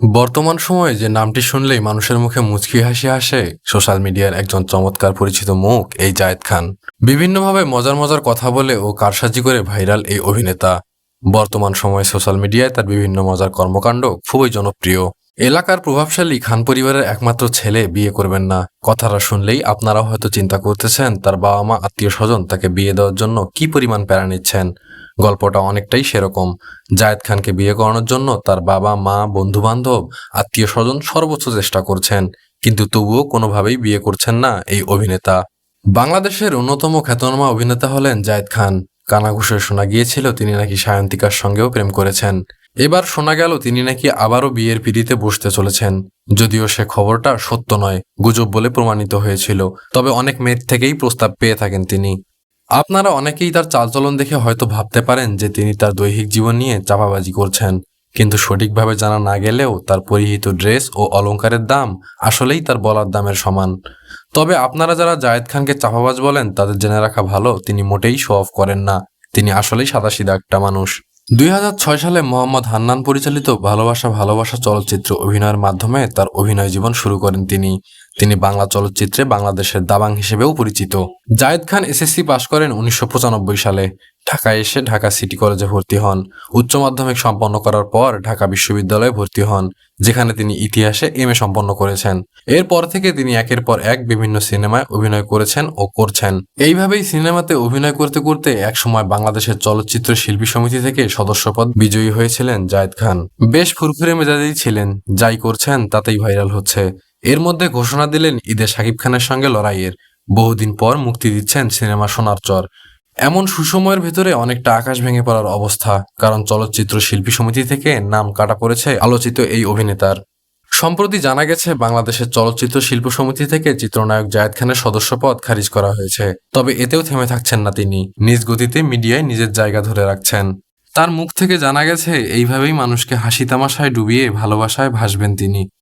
বর্তমান সময়ে যে নামটি শুনলেই মানুষের মুখে মুচকি হাসি আসে, সোশ্যাল মিডিয়ার একজন চমৎকার পরিচিত মুখ, এই জায়েদ খান। বিভিন্নভাবে মজার মজার কথা বলে ও কারসাজি করে ভাইরাল এই অভিনেতা। বর্তমান সময়ে সোশ্যাল মিডিয়ায় তার বিভিন্ন মজার কর্মকাণ্ড খুবই জনপ্রিয়। এলাকার প্রভাবশালী খান পরিবারের একমাত্র ছেলে বিয়ে করবেন না। কথাটা শুনলেই আপনারাও হয়তো চিন্তা করতেছেন, তার বাবা মা আত্মীয় স্বজন তাকে বিয়ে দেওয়ার জন্য কি পরিমাণ প্যারা নিচ্ছেন? গল্পটা অনেকটাই সেরকম। জায়েদ খানকে বিয়ে করানোর জন্য তার বাবা, মা বন্ধু বান্ধব আত্মীয় স্বজন সর্বোচ্চ চেষ্টা করছেন, কিন্তু তবুও কোনোভাবেই বিয়ে করছেন না এই অভিনেতা। বাংলাদেশের অন্যতম খ্যাতনামা অভিনেতা হলেন জায়েদ খান। কানাঘুষে শোনা গিয়েছিল তিনি নাকি সায়ন্তিকার সঙ্গেও প্রেম করেছেন। এবার শোনা গেল তিনি নাকি আবারও বিয়ের পিড়িতে বসতে চলেছেন। যদিও সে খবরটা সত্য নয়, গুজব বলে প্রমাণিত হয়েছিল, তবে অনেক মেয়ের থেকেই প্রস্তাব পেয়ে থাকেন তিনি। আপনারা অনেকেই তার চালচলন দেখে হয়তো ভাবতে পারেন যে তিনি তার দৈহিক জীবন নিয়ে চাপাবাজি করছেন। কিন্তু সঠিকভাবে জানা না গেলেও তার পরিহিত ড্রেস ও অলঙ্কারের দাম আসলেই তার বলার দামের সমান। তবে আপনারা যারা জায়েদ খানকে চাপাবাজ বলেন, তাদের জেনে রাখা ভালো, তিনি মোটেই শো অফ করেন না। তিনি আসলেই সাদাসিধা একটা মানুষ। দুই হাজার ছয় সালে মোহাম্মদ হান্নান পরিচালিত ভালোবাসা ভালোবাসা চলচ্চিত্র অভিনয়ের মাধ্যমে তার অভিনয় জীবন শুরু করেন তিনি। তিনি বাংলা চলচ্চিত্রে বাংলাদেশের দাবাং হিসেবেও পরিচিত। জায়েদ খান এসএসসি পাশ করেন উনিশশো পঁচানব্বই সালে। ঢাকায় এসে ঢাকা সিটি কলেজে ভর্তি হন। উচ্চ মাধ্যমিক সম্পন্ন করার পর ঢাকা বিশ্ববিদ্যালয়ে ভর্তি হন, যেখানে তিনি ইতিহাসে এম এ সম্পন্ন করেছেন। এরপর থেকে তিনি একের পর এক বিভিন্ন সিনেমায় অভিনয় করেছেন ও করছেন। এইভাবেই সিনেমাতে অভিনয় করতে করতে একসময় বাংলাদেশের চলচ্চিত্র শিল্পী সমিতি থেকে সদস্যপদ বিজয়ী হয়েছিলেন জায়েদ খান। বেশ ফুরফুরে মেজাজেই ছিলেন, যাই করছেন তাতেই ভাইরাল হচ্ছে। এর মধ্যে ঘোষণা দিলেন ঈদে শাকিব খানের সঙ্গে লড়াইয়ের। বহুদিন পর মুক্তি দিচ্ছেন সিনেমা সোনার চর। এমন সুসময়ের ভেতরে অনেকটা আকাশ ভেঙে পড়ার অবস্থা, কারণ চলচ্চিত্র শিল্পী সমিতি থেকে নাম কাটা পড়েছে আলোচিত এই অভিনেতার। সম্প্রতি জানা গেছে, বাংলাদেশের চলচ্চিত্র শিল্প সমিতি থেকে চিত্রনায়ক জায়েদ খানের সদস্যপদ খারিজ করা হয়েছে। তবে এতেও থেমে থাকছেন না তিনি। নিজ গতিতে মিডিয়ায় নিজের জায়গা ধরে রাখছেন। তার মুখ থেকে জানা গেছে, এইভাবেই মানুষকে হাসি তামাশায় ডুবিয়ে ভালোবাসায় ভাসবেন তিনি।